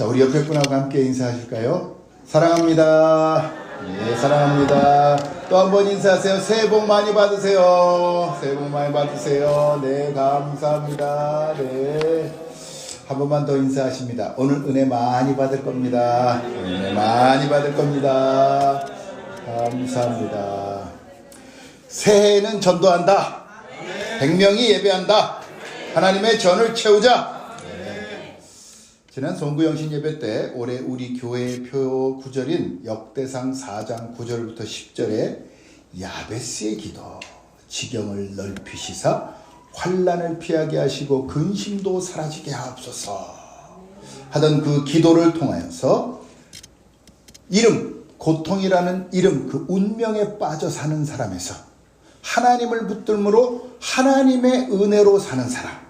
자, 우리 옆에 분하고 함께 인사하실까요? 사랑합니다. 네, 사랑합니다. 또 한 번 인사하세요. 새해 복 많이 받으세요. 새해 복 많이 받으세요. 네, 감사합니다. 네. 한 번만 더 인사하십니다. 오늘 은혜 많이 받을 겁니다. 은혜 많이 받을 겁니다. 감사합니다. 새해에는 전도한다. 100명이 예배한다. 하나님의 전을 채우자. 네. 지난 송구영신 예배 때 올해 우리 교회의 표 구절인 역대상 4장 9절부터 10절에 야베스의 기도, 지경을 넓히시사 환란을 피하게 하시고 근심도 사라지게 하옵소서 하던 그 기도를 통하여서 이름 고통이라는 이름 그 운명에 빠져 사는 사람에서 하나님을 붙들므로 하나님의 은혜로 사는 사람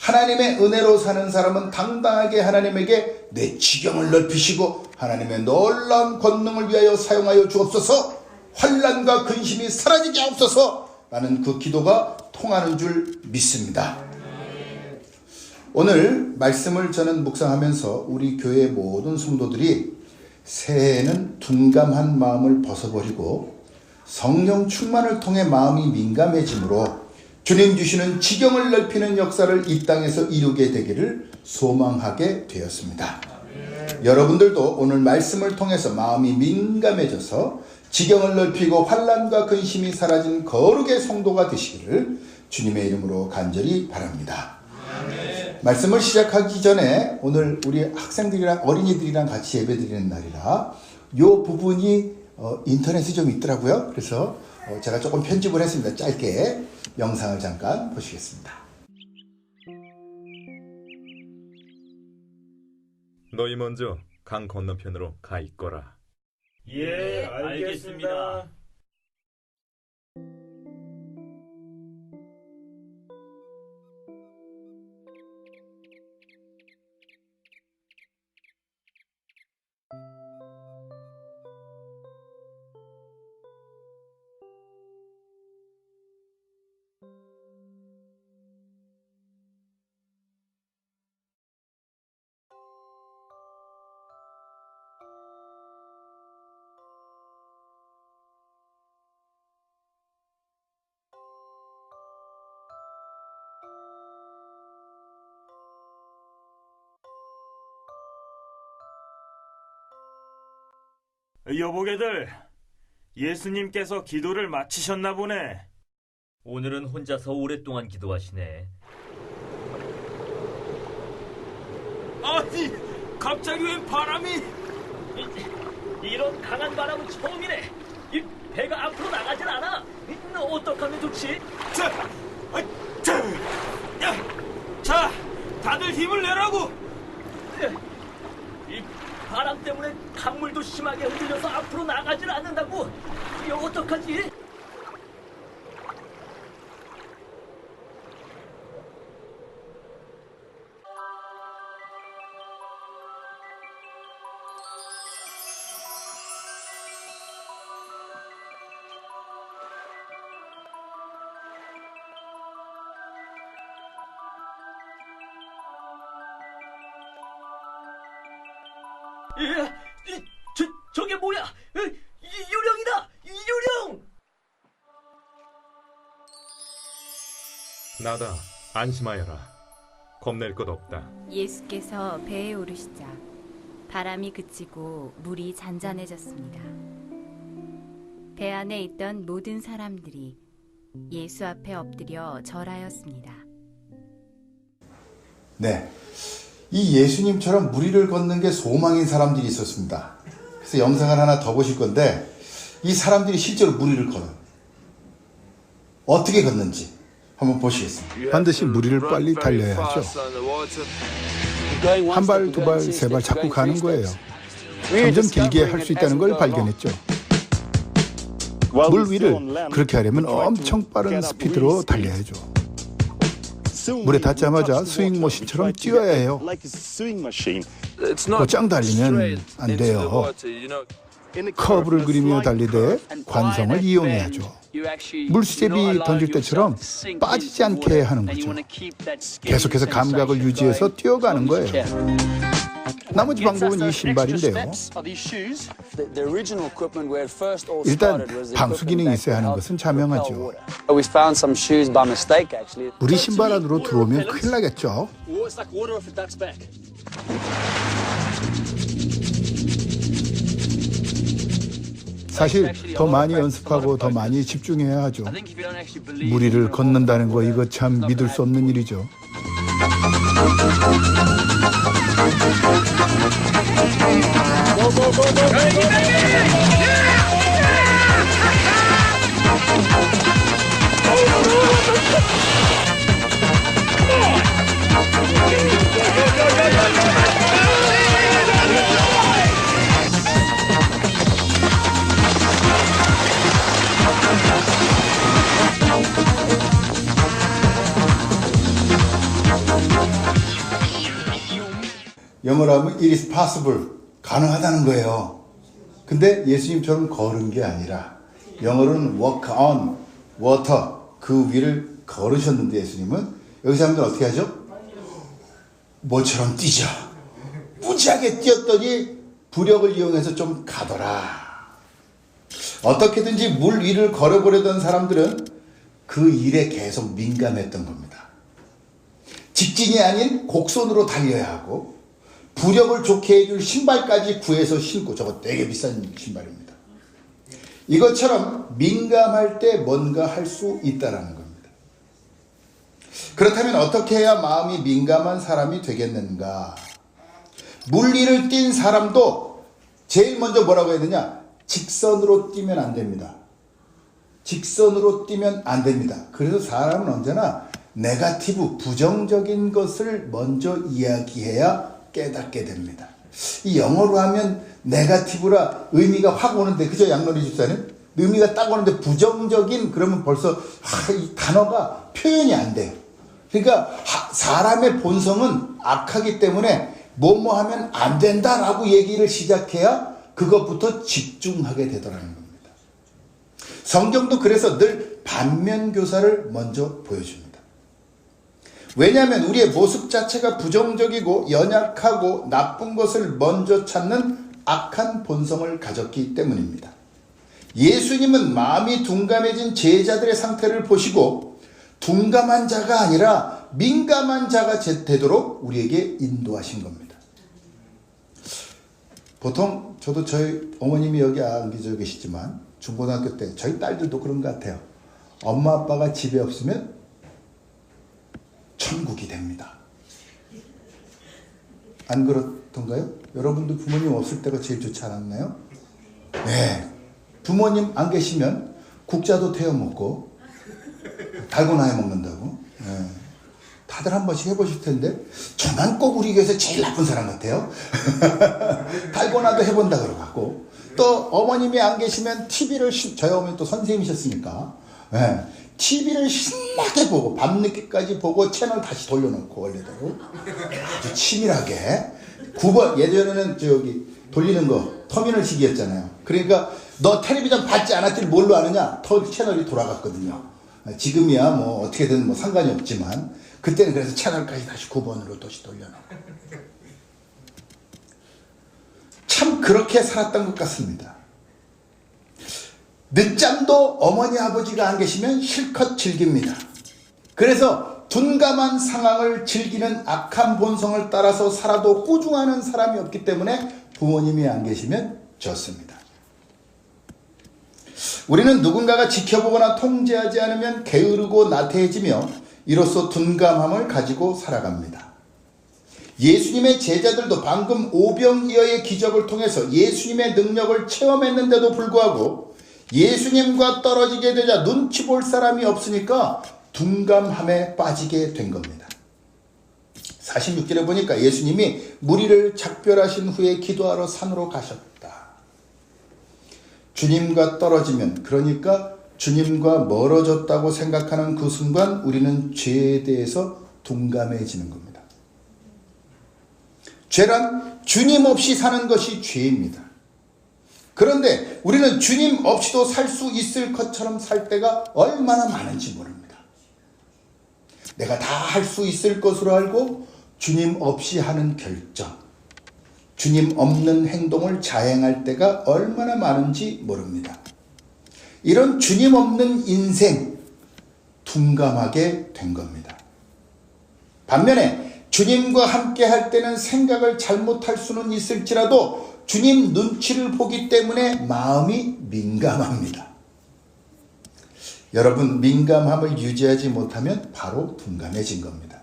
하나님의 은혜로 사는 사람은 당당하게 하나님에게 내 지경을 넓히시고 하나님의 놀라운 권능을 위하여 사용하여 주옵소서 환란과 근심이 사라지게 하옵소서 라는 그 기도가 통하는 줄 믿습니다. 오늘 말씀을 저는 묵상하면서 우리 교회 모든 성도들이 새해에는 둔감한 마음을 벗어버리고 성령 충만을 통해 마음이 민감해지므로 주님 주시는 지경을 넓히는 역사를 이 땅에서 이루게 되기를 소망하게 되었습니다. 여러분들도 오늘 말씀을 통해서 마음이 민감해져서 지경을 넓히고 환란과 근심이 사라진 거룩의 성도가 되시기를 주님의 이름으로 간절히 바랍니다. 말씀을 시작하기 전에 오늘 우리 학생들이랑 어린이들이랑 같이 예배드리는 날이라 요 부분이 어, 인터넷에 좀 있더라고요. 그래서 어, 제가 조금 편집을 했습니다. 짧게 영상을 잠깐 보시겠습니다. 너희 먼저 강 건너편으로 가 있거라. 예, 알겠습니다. 여보게들, 예수님께서 기도를 마치셨나 보네. 오늘은 혼자서 오랫동안 기도하시네. 아니, 갑자기 웬 바람이? 이 런 강한 바람은 처음이네. 이 배가 앞으로 나가질 않아. 이, 어떡하면 좋지? 자, 아, 자, 야, 자, 다들 힘을 내라고. 이 바람 때문에 강물도 심하게 흔들려서 앞으로 나가질 않는다고. 이 어떡하지? 나다 안심하여라. 겁낼 것 없다. 예수께서 배에 오르시자 바람이 그치고 물이 잔잔해졌습니다. 배 안에 있던 모든 사람들이 예수 앞에 엎드려 절하였습니다. 네. 이 예수님처럼 무리를 걷는 게 소망인 사람들이 있었습니다. 그래서 영상을 하나 더 보실 건데, 이 사람들이 실제로 무리를 걸어요. 어떻게 걷는지 한번 보시겠습니다. 반드시 무리를 빨리 달려야 하죠. 한 발, 두 발, 세 발 자꾸 가는 거예요. 점점 길게 할 수 있다는 걸 발견했죠. 물 위를 그렇게 하려면 엄청 빠른 스피드로 달려야죠. 물에 닿자마자 스윙 머신처럼 뛰어야 해요. 곧장 달리면 안 돼요. 커브를 그리며 달리되 관성을 이용해야죠. 물수제비 던질 때처럼 빠지지 않게 하는 거죠. 계속해서 감각을 유지해서 뛰어가는 거예요. 나머지 방법은 이 신발인데요. 일단 방수 기능이 있어야 하는 것은 자명하죠. 물이 신발 안으로 들어오면 큰일 나겠죠. 사실 더 많이 연습하고 더 많이 집중해야 하죠. 무리를 걷는다는 거 이거 참 믿을 수 없는 일이죠. 영어로 하면 it is possible 가능하다는 거예요. 근데 예수님처럼 걸은 게 아니라 영어로는 walk on water 그 위를 걸으셨는데 예수님은 여기 사람들 어떻게 하죠? 뭐처럼 뛰죠. 무지하게 뛰었더니 부력을 이용해서 좀 가더라. 어떻게든지 물 위를 걸어보려던 사람들은 그 일에 계속 민감했던 겁니다. 직진이 아닌 곡선으로 달려야 하고 부력을 좋게 해줄 신발까지 구해서 신고 저거 되게 비싼 신발입니다. 이것처럼 민감할 때 뭔가 할 수 있다라는 겁니다. 그렇다면 어떻게 해야 마음이 민감한 사람이 되겠는가? 물리를 띈 사람도 제일 먼저 뭐라고 해야 되냐? 직선으로 뛰면 안 됩니다. 직선으로 뛰면 안 됩니다. 그래서 사람은 언제나 네가티브, 부정적인 것을 먼저 이야기해야 깨닫게 됩니다. 이 영어로 하면 네가티브라 의미가 확 오는데, 그죠? 양놀이 집사님? 의미가 딱 오는데 부정적인, 그러면 벌써, 아, 이 단어가 표현이 안 돼요. 그러니까 하- 사람의 본성은 악하기 때문에 뭐뭐 하면 안 된다라고 얘기를 시작해야 그것부터 집중하게 되더라는 겁니다. 성경도 그래서 늘 반면 교사를 먼저 보여줍니다. 왜냐하면 우리의 모습 자체가 부정적이고 연약하고 나쁜 것을 먼저 찾는 악한 본성을 가졌기 때문입니다. 예수님은 마음이 둔감해진 제자들의 상태를 보시고 둔감한 자가 아니라 민감한 자가 제- 되도록 우리에게 인도하신 겁니다. 보통 저도 저희 어머님이 여기 안 계시지만 중고등학교 때 저희 딸들도 그런 것 같아요. 엄마 아빠가 집에 없으면 천국이 됩니다. 안 그렇던가요? 여러분도 부모님 없을 때가 제일 좋지 않았나요? 네. 부모님 안 계시면 국자도 태워 먹고 달고나 해 먹는다고. 네. 다들 한 번씩 해보실 텐데 저만 꼭 우리 교회에서 제일 나쁜 사람 같아요. 달고나도 해본다 그러고 또 어머님이 안 계시면 TV를 저희 어머니 또 선생님이셨으니까 예, TV를 신나게 보고 밤늦게까지 보고 채널 다시 돌려놓고 원래대로 아주 치밀하게 9번 예전에는 저기 돌리는 거 터미널 시기였잖아요. 그러니까 너 텔레비전 받지 않았지 뭘로 아느냐? 터 채널이 돌아갔거든요. 지금이야 뭐 어떻게든 뭐 상관이 없지만 그때는 그래서 채널까지 다시 9번으로 다시 돌려놓고 참 그렇게 살았던 것 같습니다. 늦잠도 어머니 아버지가 안 계시면 실컷 즐깁니다. 그래서 둔감한 상황을 즐기는 악한 본성을 따라서 살아도 꾸중하는 사람이 없기 때문에 부모님이 안 계시면 좋습니다. 우리는 누군가가 지켜보거나 통제하지 않으면 게으르고 나태해지며 이로써 둔감함을 가지고 살아갑니다. 예수님의 제자들도 방금 오병이어의 기적을 통해서 예수님의 능력을 체험했는데도 불구하고 예수님과 떨어지게 되자 눈치 볼 사람이 없으니까 둔감함에 빠지게 된 겁니다. 46절에 보니까 예수님이 무리를 작별하신 후에 기도하러 산으로 가셨다. 주님과 떨어지면 그러니까 주님과 멀어졌다고 생각하는 그 순간 우리는 죄에 대해서 둔감해지는 겁니다. 죄란 주님 없이 사는 것이 죄입니다. 그런데 우리는 주님 없이도 살 수 있을 것처럼 살 때가 얼마나 많은지 모릅니다. 내가 다 할 수 있을 것으로 알고 주님 없이 하는 결정. 주님 없는 행동을 자행할 때가 얼마나 많은지 모릅니다. 이런 주님 없는 인생 둔감하게 된 겁니다. 반면에 주님과 함께 할 때는 생각을 잘못할 수는 있을지라도 주님 눈치를 보기 때문에 마음이 민감합니다. 여러분, 민감함을 유지하지 못하면 바로 둔감해진 겁니다.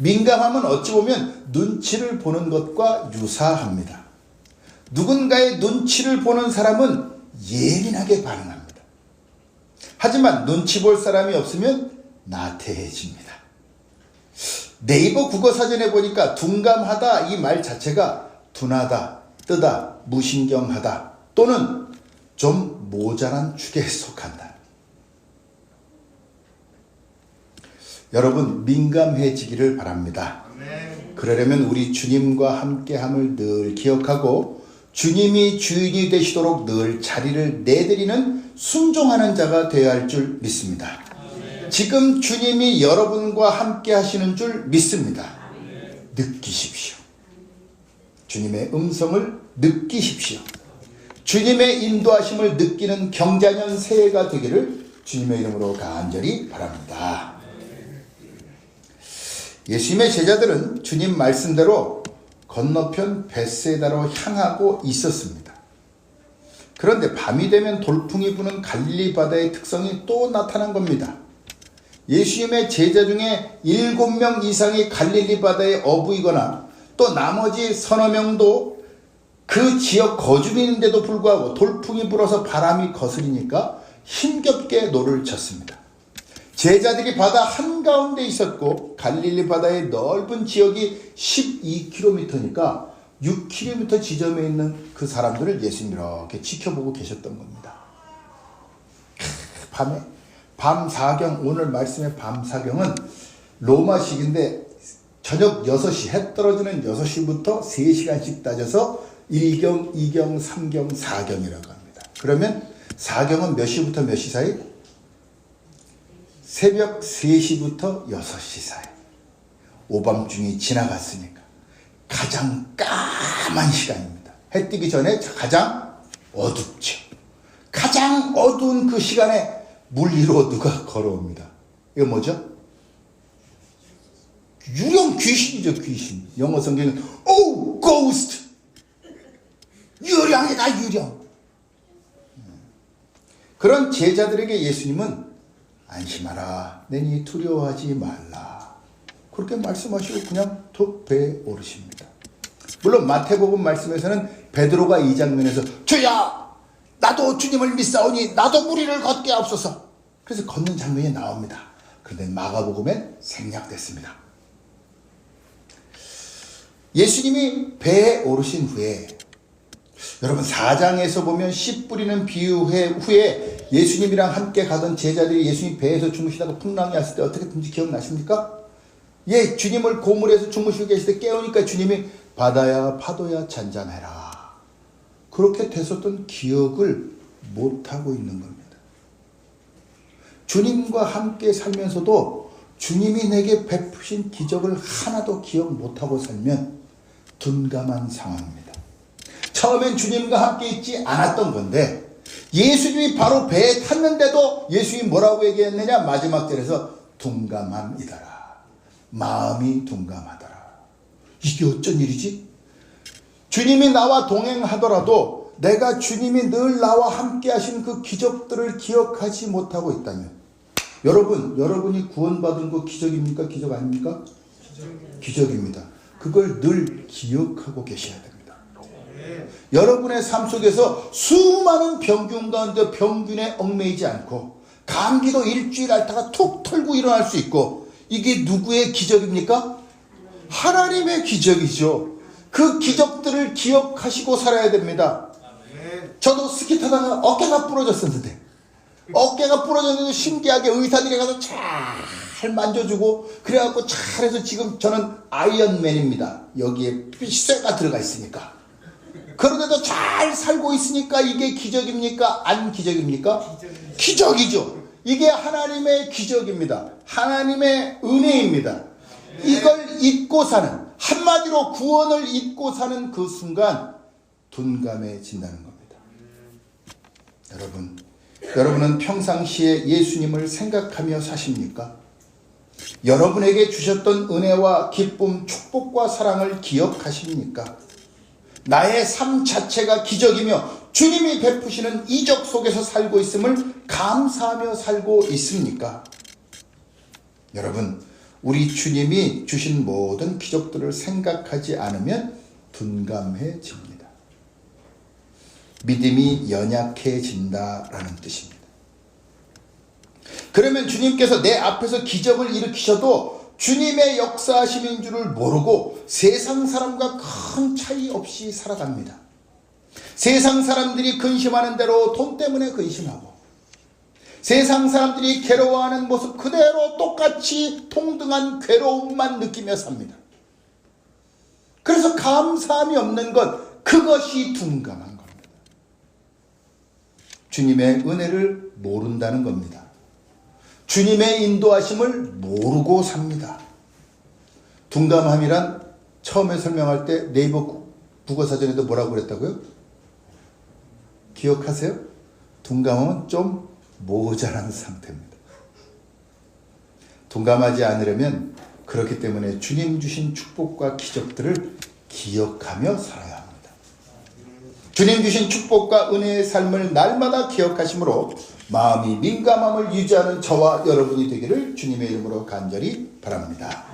민감함은 어찌 보면 눈치를 보는 것과 유사합니다. 누군가의 눈치를 보는 사람은 예민하게 반응합니다. 하지만 눈치 볼 사람이 없으면 나태해집니다. 네이버 국어 사전에 보니까 둔감하다 이 말 자체가 둔하다, 뜨다, 무신경하다 또는 좀 모자란 축에 속한다. 여러분 민감해지기를 바랍니다. 그러려면 우리 주님과 함께함을 늘 기억하고 주님이 주인이 되시도록 늘 자리를 내드리는 순종하는 자가 되어야 할 줄 믿습니다. 지금 주님이 여러분과 함께 하시는 줄 믿습니다. 느끼십시오. 주님의 음성을 느끼십시오. 주님의 인도하심을 느끼는 경자년 새해가 되기를 주님의 이름으로 간절히 바랍니다. 예수님의 제자들은 주님 말씀대로 건너편 베세다로 향하고 있었습니다. 그런데 밤이 되면 돌풍이 부는 갈릴리 바다의 특성이 또 나타난 겁니다. 예수님의 제자 중에 일곱 명 이상이 갈릴리 바다에 어부이거나 또 나머지 서너 명도 그 지역 거주민인데도 불구하고 돌풍이 불어서 바람이 거스리니까 힘겹게 노를 쳤습니다. 제자들이 바다 한가운데 있었고 갈릴리 바다의 넓은 지역이 12km니까 6km 지점에 있는 그 사람들을 예수님 이렇게 지켜보고 계셨던 겁니다. 밤에 밤 사경 오늘 말씀의 밤 사경은 로마식인데 저녁 6시 해 떨어지는 6시부터 3시간씩 따져서 1경, 2경, 3경, 4경이라고 합니다. 그러면 4경은 몇 시부터 몇 시 사이? 새벽 3시부터 6시 사이. 오밤중이 지나갔으니까 가장 까만 시간입니다. 해 뜨기 전에 가장 어둡죠. 가장 어두운 그 시간에 물 위로 누가 걸어옵니다. 이거 뭐죠? 유령 귀신이죠, 귀신. 영어 성경은 오, ghost. 유령이다, 유령. 그런 제자들에게 예수님은 안심하라, 내니 두려워하지 말라. 그렇게 말씀하시고 그냥 툭 배에 오르십니다. 물론 마태복음 말씀에서는 베드로가 이 장면에서 주야 나도 주님을 믿사오니 나도 무리를 걷게 하옵소서. 그래서 걷는 장면이 나옵니다. 그런데 마가복음엔 생략됐습니다. 예수님이 배에 오르신 후에 여러분 4장에서 보면 씨 뿌리는 비유 후에 예수님이랑 함께 가던 제자들이 예수님 배에서 주무시다가 풍랑이 왔을 때 어떻게 든지 기억나십니까? 예, 주님을 고물에서 주무시고 계실 때 깨우니까 주님이 바다야 파도야 잔잔해라. 그렇게 됐었던 기억을 못하고 있는 겁니다. 주님과 함께 살면서도 주님이 내게 베푸신 기적을 하나도 기억 못하고 살면 둔감한 상황입니다. 처음엔 주님과 함께 있지 않았던 건데 예수님이 바로 배에 탔는데도 예수님이 뭐라고 얘기했느냐 마지막 절에서 둔감함이더라. 마음이 둔감하더라. 이게 어쩐 일이지? 주님이 나와 동행하더라도 내가 주님이 늘 나와 함께 하신 그 기적들을 기억하지 못하고 있다면 여러분, 여러분이 구원받은 거 기적입니까? 기적 아닙니까? 기적입니다. 그걸 늘 기억하고 계셔야 됩니다. 여러분의 삶 속에서 수많은 병균 가운데 병균에 얽매이지 않고 감기도 일주일 앓다가 툭 털고 일어날 수 있고 이게 누구의 기적입니까? 하나님의 기적이죠. 그 기적들을 기억하시고 살아야 됩니다. 저도 스키 타다가 어깨가 부러졌었는데 어깨가 부러졌는데 신기하게 의사들이 가서 잘 만져주고 그래갖고 잘해서 지금 저는 아이언맨입니다. 여기에 쇠가 들어가 있으니까. 그런데도 잘 살고 있으니까 이게 기적입니까? 안 기적입니까? 기적이죠. 이게 하나님의 기적입니다. 하나님의 은혜입니다. 이걸 잊고 사는 한마디로 구원을 잊고 사는 그 순간 둔감해진다는 겁니다. 여러분, 여러분은 평상시에 예수님을 생각하며 사십니까? 여러분에게 주셨던 은혜와 기쁨, 축복과 사랑을 기억하십니까? 나의 삶 자체가 기적이며 주님이 베푸시는 이적 속에서 살고 있음을 감사하며 살고 있습니까? 여러분, 우리 주님이 주신 모든 기적들을 생각하지 않으면 둔감해집니다. 믿음이 연약해진다라는 뜻입니다. 그러면 주님께서 내 앞에서 기적을 일으키셔도 주님의 역사하심인 줄을 모르고 세상 사람과 큰 차이 없이 살아갑니다. 세상 사람들이 근심하는 대로 돈 때문에 근심하고 세상 사람들이 괴로워하는 모습 그대로 똑같이 동등한 괴로움만 느끼며 삽니다. 그래서 감사함이 없는 것, 그것이 둔감한 겁니다. 주님의 은혜를 모른다는 겁니다. 주님의 인도하심을 모르고 삽니다. 둔감함이란 처음에 설명할 때 네이버 국어사전에도 뭐라고 그랬다고요? 기억하세요? 둔감함은 좀 모자란 상태입니다. 둔감하지 않으려면 그렇기 때문에 주님 주신 축복과 기적들을 기억하며 살아야 합니다. 주님 주신 축복과 은혜의 삶을 날마다 기억하심으로 마음이 민감함을 유지하는 저와 여러분이 되기를 주님의 이름으로 간절히 바랍니다.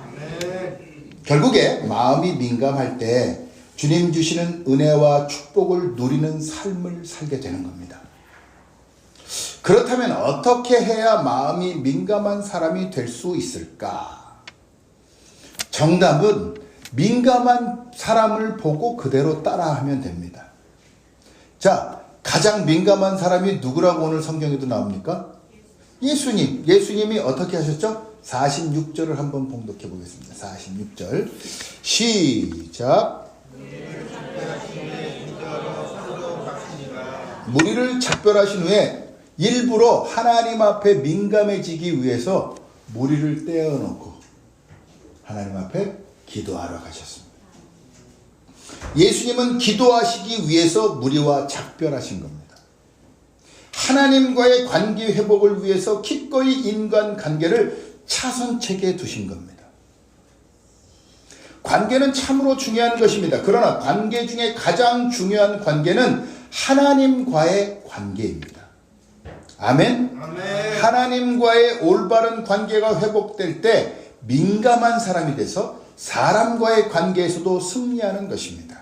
결국에 마음이 민감할 때 주님 주시는 은혜와 축복을 누리는 삶을 살게 되는 겁니다. 그렇다면 어떻게 해야 마음이 민감한 사람이 될 수 있을까? 정답은 민감한 사람을 보고 그대로 따라하면 됩니다. 자, 가장 민감한 사람이 누구라고 오늘 성경에도 나옵니까? 예수님. 예수님이 어떻게 하셨죠? 46절을 한번 봉독해 보겠습니다. 46절. 시작. 무리를 작별하신 후에 일부러 하나님 앞에 민감해지기 위해서 무리를 떼어놓고 하나님 앞에 기도하러 가셨습니다. 예수님은 기도하시기 위해서 무리와 작별하신 겁니다. 하나님과의 관계 회복을 위해서 기꺼이 인간 관계를 차선책에 두신 겁니다. 관계는 참으로 중요한 것입니다. 그러나 관계 중에 가장 중요한 관계는 하나님과의 관계입니다. 아멘? 하나님과의 올바른 관계가 회복될 때 민감한 사람이 돼서 사람과의 관계에서도 승리하는 것입니다.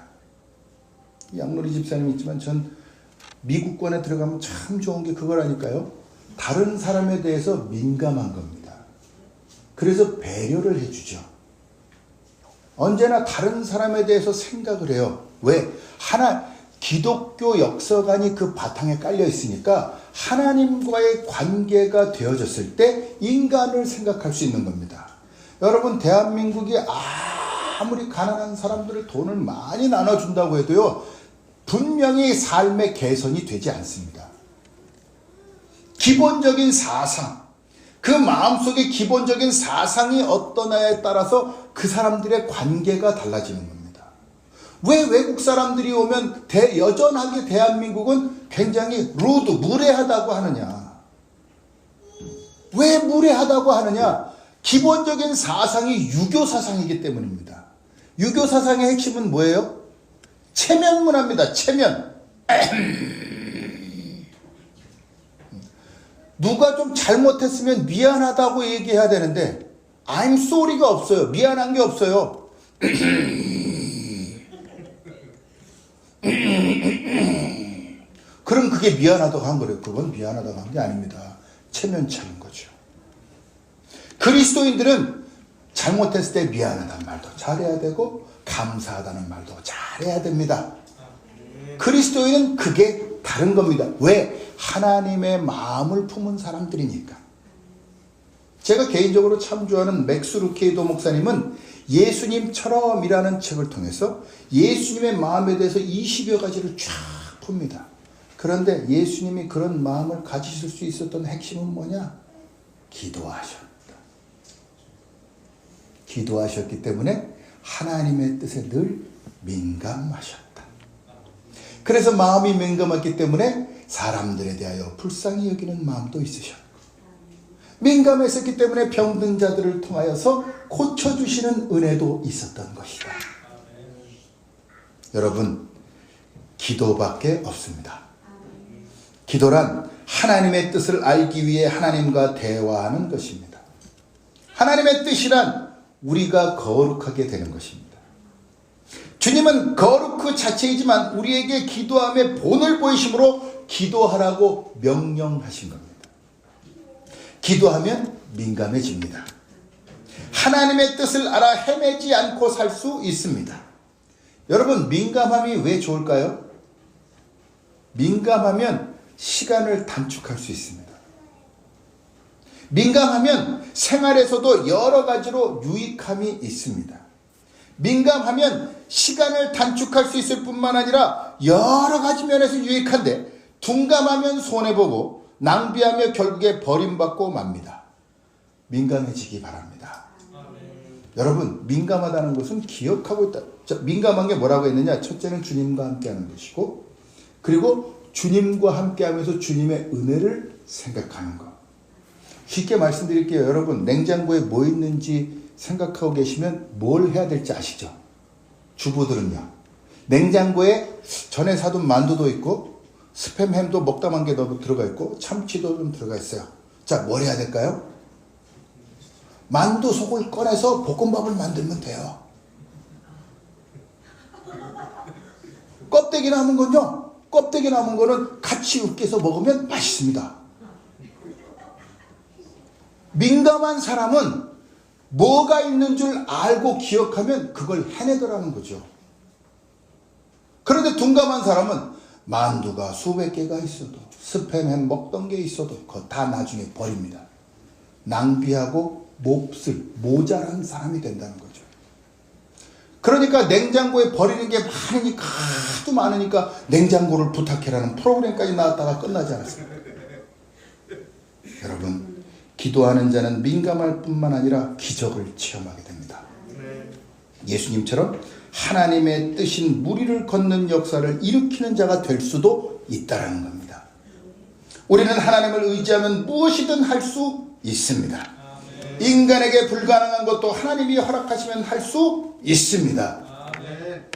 양놀이 집사님 있지만 전 미국권에 들어가면 참 좋은 게 그거라니까요. 다른 사람에 대해서 민감한 겁니다. 그래서 배려를 해주죠. 언제나 다른 사람에 대해서 생각을 해요. 왜? 하나, 기독교 역사관이 그 바탕에 깔려 있으니까 하나님과의 관계가 되어졌을 때 인간을 생각할 수 있는 겁니다. 여러분, 대한민국이 아무리 가난한 사람들을 돈을 많이 나눠준다고 해도요, 분명히 삶의 개선이 되지 않습니다. 기본적인 사상, 그 마음속의 기본적인 사상이 어떠냐에 따라서 그 사람들의 관계가 달라지는 겁니다. 왜 외국 사람들이 오면 대, 여전하게 대한민국은 굉장히 루드, 무례하다고 하느냐? 왜 무례하다고 하느냐? 기본적인 사상이 유교 사상이기 때문입니다. 유교 사상의 핵심은 뭐예요? 체면 문화입니다. 체면. 누가 좀 잘못했으면 미안하다고 얘기해야 되는데 I'm sorry가 없어요. 미안한 게 없어요. 그럼 그게 미안하다고 한 거래요. 그건 미안하다고 한 게 아닙니다. 체면차인 거죠. 그리스도인들은 잘못했을 때 미안하다는 말도 잘해야 되고 감사하다는 말도 잘해야 됩니다. 그리스도인은 그게 다른 겁니다. 왜? 하나님의 마음을 품은 사람들이니까. 제가 개인적으로 참 좋아하는 맥스 루케이도 목사님은 예수님처럼이라는 책을 통해서 예수님의 마음에 대해서 20여 가지를 쫙 풉니다. 그런데 예수님이 그런 마음을 가지실 수 있었던 핵심은 뭐냐? 기도하셨다. 기도하셨기 때문에 하나님의 뜻에 늘 민감하셨다. 그래서 마음이 민감했기 때문에 사람들에 대하여 불쌍히 여기는 마음도 있으셨고 민감했었기 때문에 병든 자들을 통하여서 고쳐주시는 은혜도 있었던 것이다. 여러분, 기도밖에 없습니다. 기도란 하나님의 뜻을 알기 위해 하나님과 대화하는 것입니다. 하나님의 뜻이란 우리가 거룩하게 되는 것입니다. 주님은 거룩 그 자체이지만 우리에게 기도함의 본을 보이심으로 기도하라고 명령하신 겁니다. 기도하면 민감해집니다. 하나님의 뜻을 알아 헤매지 않고 살 수 있습니다. 여러분, 민감함이 왜 좋을까요? 민감하면 시간을 단축할 수 있습니다. 민감하면 생활에서도 여러 가지로 유익함이 있습니다. 민감하면 시간을 단축할 수 있을 뿐만 아니라 여러 가지 면에서 유익한데 둔감하면 손해보고 낭비하며 결국에 버림받고 맙니다. 민감해지기 바랍니다. 여러분 민감하다는 것은 기억하고 있다. 자, 민감한 게 뭐라고 했느냐? 첫째는 주님과 함께하는 것이고 그리고 주님과 함께하면서 주님의 은혜를 생각하는 것. 쉽게 말씀드릴게요. 여러분 냉장고에 뭐 있는지 생각하고 계시면 뭘 해야 될지 아시죠? 주부들은요. 냉장고에 전에 사둔 만두도 있고 스팸 햄도 먹다만 게 너무 들어가 있고 참치도 좀 들어가 있어요. 자, 뭘 해야 될까요? 만두 속을 꺼내서 볶음밥을 만들면 돼요. 껍데기 남은 건요. 껍데기 남은 거는 같이 으깨서 먹으면 맛있습니다. 민감한 사람은 뭐가 있는 줄 알고 기억하면 그걸 해내더라는 거죠. 그런데 둔감한 사람은 만두가 수백 개가 있어도 스팸햄 먹던 게 있어도 그거 다 나중에 버립니다. 낭비하고 몹쓸 모자란 사람이 된다는 거죠. 그러니까 냉장고에 버리는 게 많으니까 하도 많으니까 냉장고를 부탁해라는 프로그램까지 나왔다가 끝나지 않았습니까? 여러분 기도하는 자는 민감할 뿐만 아니라 기적을 체험하게 됩니다. 예수님처럼 하나님의 뜻인 무리를 걷는 역사를 일으키는 자가 될 수도 있다라는 겁니다. 우리는 하나님을 의지하면 무엇이든 할 수 있습니다. 인간에게 불가능한 것도 하나님이 허락하시면 할 수 있습니다.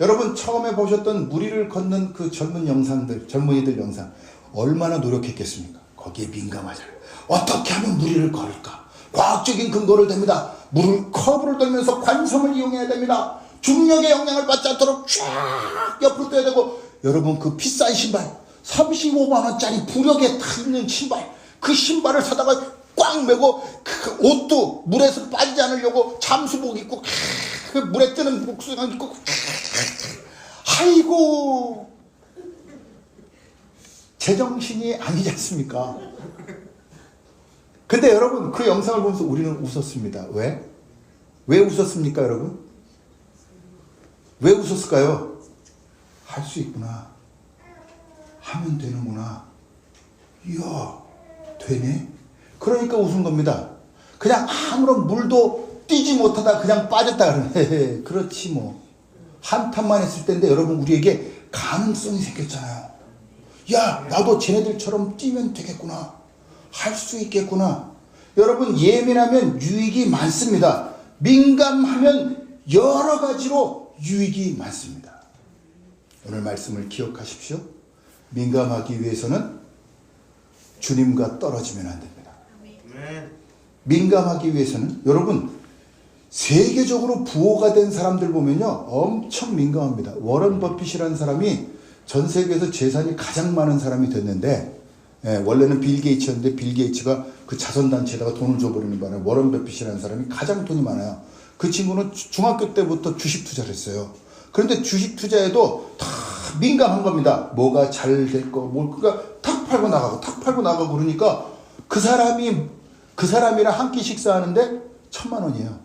여러분 처음에 보셨던 무리를 걷는 그 젊은 영상들, 젊은이들 영상 얼마나 노력했겠습니까? 거기에 민감하잖아요. 어떻게 하면 무리를 걸을까? 과학적인 근거를 댑니다. 물을 커브를 돌면서 관성을 이용해야 됩니다. 중력의 영향을 받지 않도록 쫙 옆으로 떠야 되고 여러분 그 비싼 신발 35만 원짜리 부력에 타 있는 신발 그 신발을 사다가 꽉 메고 그 옷도 물에서 빠지지 않으려고 잠수복 입고 그 물에 뜨는 복숭아 입고 아이고 제정신이 아니지 않습니까? 근데 여러분 그 영상을 보면서 우리는 웃었습니다. 왜? 왜 웃었습니까, 여러분? 왜 웃었을까요? 할 수 있구나. 하면 되는구나. 이야, 되네? 그러니까 웃은 겁니다. 그냥 아무런 물도 뛰지 못하다 그냥 빠졌다 그러네. 그렇지 뭐. 한탄만 했을 때인데 여러분 우리에게 가능성이 생겼잖아요. 야, 나도 쟤네들처럼 뛰면 되겠구나. 할 수 있겠구나. 여러분 예민하면 유익이 많습니다. 민감하면 여러 가지로 유익이 많습니다. 오늘 말씀을 기억하십시오. 민감하기 위해서는 주님과 떨어지면 안 됩니다. 민감하기 위해서는 여러분 세계적으로 부호가 된 사람들 보면요 엄청 민감합니다. 워런 버핏이라는 사람이 전 세계에서 재산이 가장 많은 사람이 됐는데 예, 원래는 빌 게이츠였는데 빌 게이츠가 그 자선단체에다가 돈을 줘버리는 바람에 워런 버핏이라는 사람이 가장 돈이 많아요. 그 친구는 주- 중학교 때부터 주식 투자를 했어요. 그런데 주식 투자에도 다 민감한 겁니다. 뭐가 잘 될 거, 뭘, 그러니까 탁 팔고 나가고, 탁 팔고 나가고 그러니까 그 사람이, 그 사람이랑 한 끼 식사하는데 천만 원이에요.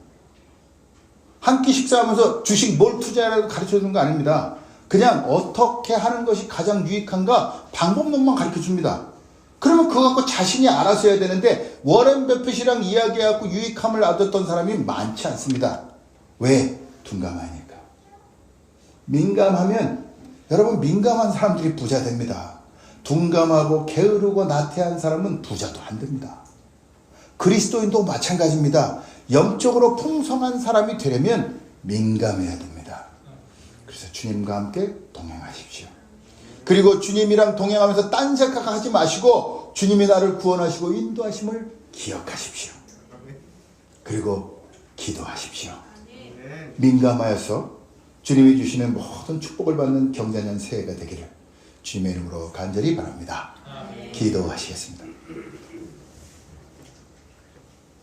한 끼 식사하면서 주식 뭘 투자하라고 가르쳐 주는 거 아닙니다. 그냥 어떻게 하는 것이 가장 유익한가 방법론만 가르쳐 줍니다. 그러면 그거 갖고 자신이 알아서 해야 되는데 워렌 버핏이랑 이야기해갖고 유익함을 얻었던 사람이 많지 않습니다. 왜? 둔감하니까. 민감하면 여러분 민감한 사람들이 부자 됩니다. 둔감하고 게으르고 나태한 사람은 부자도 안 됩니다. 그리스도인도 마찬가지입니다. 영적으로 풍성한 사람이 되려면 민감해야 됩니다. 그래서 주님과 함께 동행하십시오. 그리고 주님이랑 동행하면서 딴 생각하지 마시고 주님이 나를 구원하시고 인도하심을 기억하십시오. 그리고 기도하십시오. 민감하여서 주님이 주시는 모든 축복을 받는 경자년 새해가 되기를 주님의 이름으로 간절히 바랍니다. 기도하시겠습니다.